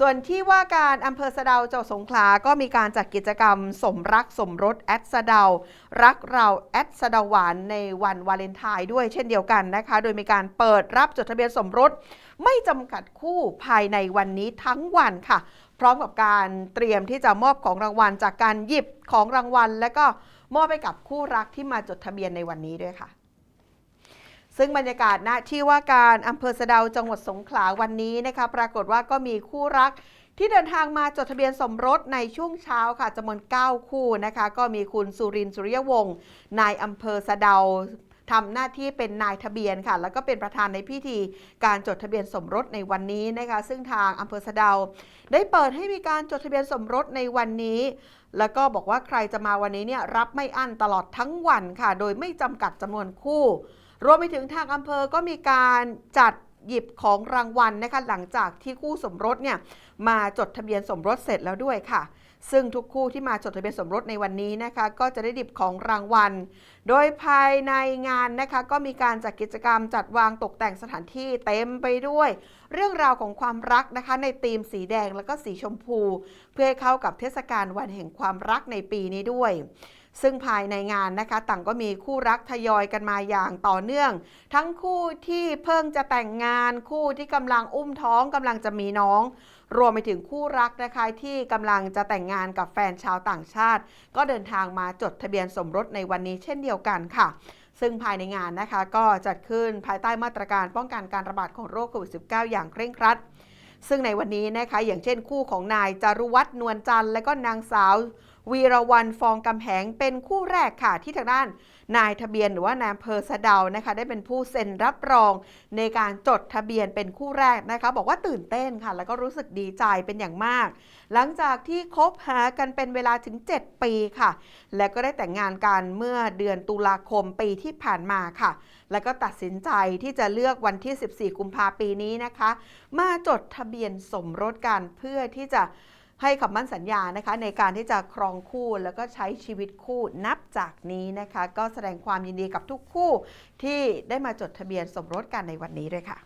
ส่วนที่ว่าการอำเภอสะเดาจังหวัดสงขลาก็มีการจัดกิจกรรม สมรักสมรสแอดสะเดา รักเราแอดสะเดาหวานในวันวาเลนไทน์ด้วยเช่นเดียวกันนะคะ โดยมีการเปิดรับจดทะเบียนสมรส ไม่จำกัดคู่ภายในวันนี้ทั้งวันค่ะ พร้อมกับการเตรียมที่จะมอบของรางวัลจากการหยิบของรางวัล และก็มอบให้กับคู่รักที่มาจดทะเบียนในวันนี้ด้วยค่ะ ซึ่งบรรยากาศณที่ว่าการอำเภอสะเดาจังหวัดสงขลาวันนี้นะคะปรากฏว่าก็มีคู่รักที่เดินทางมาจดทะเบียนสมรสในช่วงเช้าค่ะจำนวน 9 คู่นะคะ ก็มีคุณสุรินทร์สุริยวงศ์นายอำเภอสะเดาทำหน้าที่เป็นนายทะเบียนค่ะ แล้วก็เป็นประธานในพิธีการจดทะเบียนสมรสในวันนี้นะคะ ซึ่งทางอำเภอสะเดา ได้เปิดให้มีการจดทะเบียนสมรสในวันนี้ แล้วก็บอกว่าใครจะมาวันนี้เนี่ยรับไม่อั้นตลอดทั้งวันค่ะ โดยไม่จำกัดจำนวนคู่ รวมไปถึงทางอำเภอก็มีการจัดหยิบของรางวัลนะคะหลังจากที่คู่สมรสเนี่ยมาจดทะเบียนสมรสเสร็จแล้วด้วยค่ะ ซึ่งทุกคู่ที่มาจดทะเบียนสมรสในวันนี้นะคะ ก็จะได้ดิบของรางวัล โดยภายในงานนะคะก็มีการจัดกิจกรรมจัดวางตกแต่งสถานที่เต็มไปด้วย เรื่องราวของความรักนะคะ ในธีมสีแดงแล้วก็สีชมพู เพื่อให้เข้ากับเทศกาลวันแห่งความรักในปีนี้ด้วย ซึ่งภายในงานนะคะต่างก็มีคู่รักทยอยกันมาอย่างต่อเนื่อง ทั้งคู่ที่เพิ่งจะแต่งงานคู่ที่กำลังอุ้มท้องกำลังจะมีน้อง รวมไปถึงคู่รักนะคะที่กำลังจะแต่งงานกับแฟนชาวต่างชาติ ก็เดินทางมาจดทะเบียนสมรสในวันนี้เช่นเดียวกันค่ะซึ่งภายในงานนะคะก็จัดขึ้นภายใต้มาตรการป้องกันการระบาดของโรคโควิด -19 อย่างเคร่งครัด ซึ่งในวันนี้นะคะอย่างเช่นคู่ของนายจารุวัฒน์นวลจันทร์และก็นางสาว วีรวันฟองกำแหงเป็นคู่แรกค่ะที่ทางด้านนายทะเบียนหรือว่านายอำเภอสะเดานะคะ ได้เป็นผู้เซ็นรับรองในการจดทะเบียนเป็นคู่แรกนะคะ บอกว่าตื่นเต้นค่ะ แล้วก็รู้สึกดีใจเป็นอย่างมาก หลังจากที่คบหากันเป็นเวลาถึง 7 ปีค่ะ และก็ได้แต่งงานกันเมื่อเดือนตุลาคมปีที่ผ่านมาค่ะ แล้วก็ตัดสินใจที่จะเลือกวันที่ 14 กุมภาปีนี้นะคะ มาจดทะเบียนสมรสกันเพื่อที่จะ ให้คำมั่นสัญญานะคะในการที่จะครองคู่แล้วก็ใช้ชีวิตคู่นับจากนี้นะคะ ก็แสดงความยินดีกับทุกคู่ที่ได้มาจดทะเบียนสมรสกันในวันนี้ด้วยค่ะ